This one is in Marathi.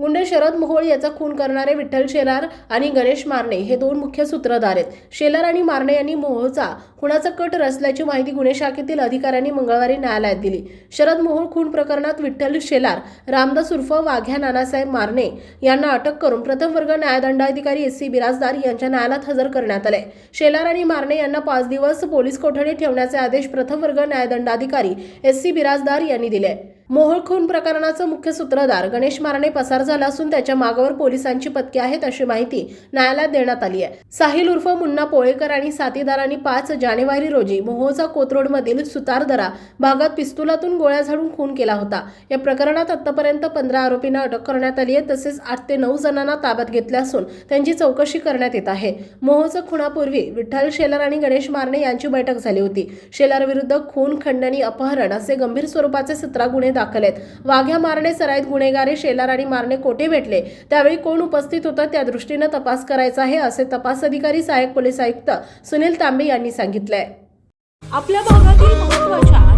गुंडे शरद मोहोळ याचा खून करणारे विठ्ठल शेलार आणि गणेश मारणे हे दोन मुख्य सूत्रधार आहेत. शेलार आणि मारणे यांनी मोहोळचा खुणाचा कट रचल्याची माहिती गुन्हे शाखेतील अधिकाऱ्यांनी मंगळवारी न्यायालयात दिली. शरद मोहोळ खून प्रकरणात विठ्ठल शेलार रामदास उर्फ वाघ्या नानासाहेब मारणे यांना अटक करून प्रथम वर्ग न्यायदंडाधिकारी एस सी बिराजदार यांच्या न्यायालयात हजर करण्यात आले. शेलार आणि मारणे यांना पाच दिवस पोलीस कोठडीत ठेवण्याचे आदेश प्रथम वर्ग न्यायदंडाधिकारी एस सी बिराजदार यांनी दिले. मोहोळ खून प्रकरणाचा मुख्य सूत्रधार गणेश मारणे पसार झाला असून त्याच्या मागावर पोलिसांची पथके आहेत अशी माहिती न्यायालयात देण्यात आली आहे. साहिल उर्फ मुन्ना पोळेकर आणि साथीदारांनी पाच जानेवारी रोजी मोहोळचा कोथरोडमधील सुतारदरा भागात पिस्तुलातून गोळ्या झाडून खून केला होता. या प्रकरणात आतापर्यंत पंधरा आरोपींना अटक करण्यात आली आहे. तसेच आठ ते नऊ जणांना ताब्यात घेतले असून त्यांची चौकशी करण्यात येत आहे. मोहोळचं खुणापूर्वी विठ्ठल शेलार आणि गणेश मारणे यांची बैठक झाली होती. शेलार विरुद्ध खून खंडणी अपहरण असे गंभीर स्वरूपाचे सतरा गुन्हे दाखल आहेत. वाघ्या मारणे सराईत गुन्हेगारे शेलार आणि मारणे कोठे भेटले? त्यावेळी कोण उपस्थित होतं? त्या दृष्टीनं तपास करायचा आहे असे तपास अधिकारी सहाय्यक पोलीस आयुक्त सुनील तांबे यांनी सांगितलंय. आपल्या भागातील महत्त्वाच्या